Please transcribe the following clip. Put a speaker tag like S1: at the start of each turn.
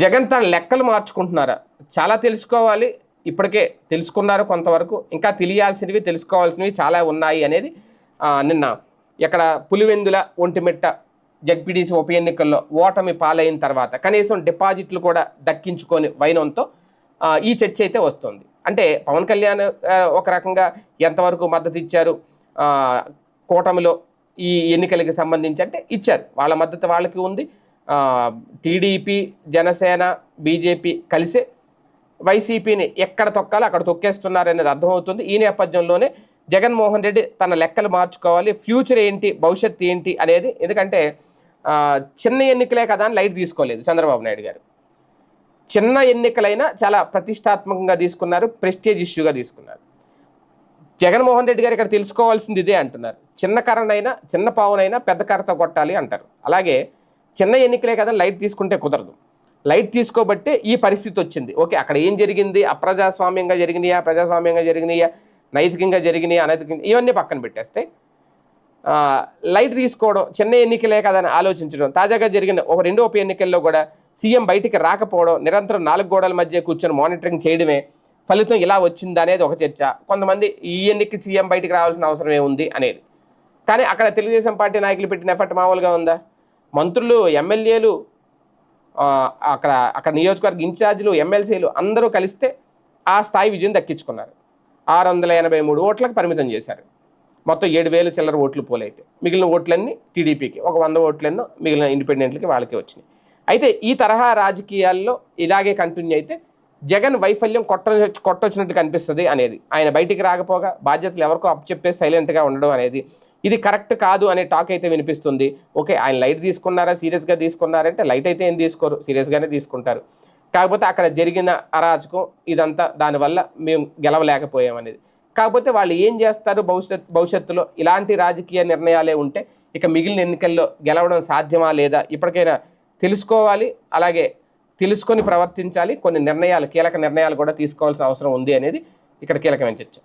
S1: జగన్ తన లెక్కలు మార్చుకుంటున్నారా? చాలా తెలుసుకోవాలి. ఇప్పటికే తెలుసుకున్నారు కొంతవరకు. ఇంకా తెలియాల్సినవి తెలుసుకోవాల్సినవి చాలా ఉన్నాయి అనేది నిన్న ఇక్కడ పులివెందుల ఒంటిమిట్ట జడ్పీటీసీ ఉప ఎన్నికల్లో ఓటమి పాలైన తర్వాత కనీసం డిపాజిట్లు కూడా దక్కించుకొని వైనంతో ఈ చర్చ అయితే వస్తుంది. అంటే పవన్ కళ్యాణ్ ఒక రకంగా ఎంతవరకు మద్దతు ఇచ్చారు? కూటమిలో ఈ ఎన్నికలకి సంబంధించి అంటే ఇచ్చారు. వాళ్ళ మద్దతు వాళ్ళకి ఉంది. టీడీపీ జనసేన బీజేపీ కలిసి వైసీపీని ఎక్కడ తొక్కాలో అక్కడ తొక్కేస్తున్నారనేది అర్థమవుతుంది. ఈ నేపథ్యంలోనే జగన్మోహన్ రెడ్డి తన లెక్కలు మార్చుకోవాలి. ఫ్యూచర్ ఏంటి? భవిష్యత్తు ఏంటి? అనేది ఎందుకంటే చిన్న ఎన్నికలే కదా అని లైట్ తీసుకోలేదు చంద్రబాబు నాయుడు గారు. చిన్న ఎన్నికలైనా చాలా ప్రతిష్టాత్మకంగా తీసుకున్నారు ప్రెస్టేజ్ ఇష్యూగా తీసుకున్నారు. జగన్మోహన్ రెడ్డి గారు ఇక్కడ తెలుసుకోవాల్సింది ఇదే అంటున్నారు. చిన్న కర్రనైనా చిన్న పావునైనా పెద్ద కర్రతో కొట్టాలి అంటారు. అలాగే చిన్న ఎన్నికలే కదా లైట్ తీసుకుంటే కుదరదు. లైట్ తీసుకోబట్టే ఈ పరిస్థితి వచ్చింది. ఓకే అక్కడ ఏం జరిగింది? అప్రజాస్వామ్యంగా జరిగినాయా? ప్రజాస్వామ్యంగా జరిగినాయా? నైతికంగా జరిగినాయా? అనైతికంగా ఇవన్నీ పక్కన పెట్టేస్తే లైట్ తీసుకోవడం చిన్న ఎన్నికలే కదా అని ఆలోచించడం తాజాగా జరిగిన ఒక రెండు ఉప ఎన్నికల్లో కూడా సీఎం బయటికి రాకపోవడం నిరంతరం నాలుగు గోడల మధ్య కూర్చొని మానిటరింగ్ చేయడమే ఫలితం ఇలా వచ్చిందా అనేది ఒక చర్చ. కొంతమంది ఈ ఎన్నిక సీఎం బయటికి రావాల్సిన అవసరం ఏముంది అనేది. కానీ అక్కడ తెలుగుదేశం పార్టీ నాయకులు పెట్టిన ఎఫర్ట్ మామూలుగా ఉందా? మంత్రులు ఎమ్మెల్యేలు అక్కడ అక్కడ నియోజకవర్గ ఇన్ఛార్జీలు ఎమ్మెల్సీలు అందరూ కలిస్తే ఆ స్థాయి విజయం దక్కించుకున్నారు. ఆరు వందల ఎనభై మూడు ఓట్లకు పరిమితం చేశారు. మొత్తం ఏడు వేలు చిల్లర ఓట్లు పోలైతే మిగిలిన ఓట్లన్నీ టీడీపీకి ఒక వంద ఓట్లన్నో మిగిలిన ఇండిపెండెంట్లకి వాళ్ళకి వచ్చినాయి. అయితే ఈ తరహా రాజకీయాల్లో ఇలాగే కంటిన్యూ అయితే జగన్ వైఫల్యం కొట్ట కొట్టొచ్చినట్టు కనిపిస్తుంది అనేది. ఆయన బయటికి రాకపోగా బాధ్యతలు ఎవరికో అప్పచెప్పే సైలెంట్గా ఉండడం అనేది ఇది కరెక్ట్ కాదు అనే టాక్ అయితే వినిపిస్తుంది. ఓకే ఆయన లైట్ తీసుకున్నారా? సీరియస్గా తీసుకున్నారంటే లైట్ అయితే ఏం తీసుకోరు. సీరియస్గానే తీసుకుంటారు. కాకపోతే అక్కడ జరిగిన అరాచకం ఇదంతా దానివల్ల మేము గెలవలేకపోయామనేది. కాకపోతే వాళ్ళు ఏం చేస్తారు భవిష్యత్ భవిష్యత్తులో? ఇలాంటి రాజకీయ నిర్ణయాలే ఉంటే ఇక మిగిలిన ఎన్నికల్లో గెలవడం సాధ్యమా లేదా? ఇప్పటికైనా తెలుసుకోవాలి అలాగే తెలుసుకొని ప్రవర్తించాలి. కొన్ని నిర్ణయాలు కీలక నిర్ణయాలు కూడా తీసుకోవాల్సిన అవసరం ఉంది అనేది ఇక్కడ కీలకమైన చర్చ.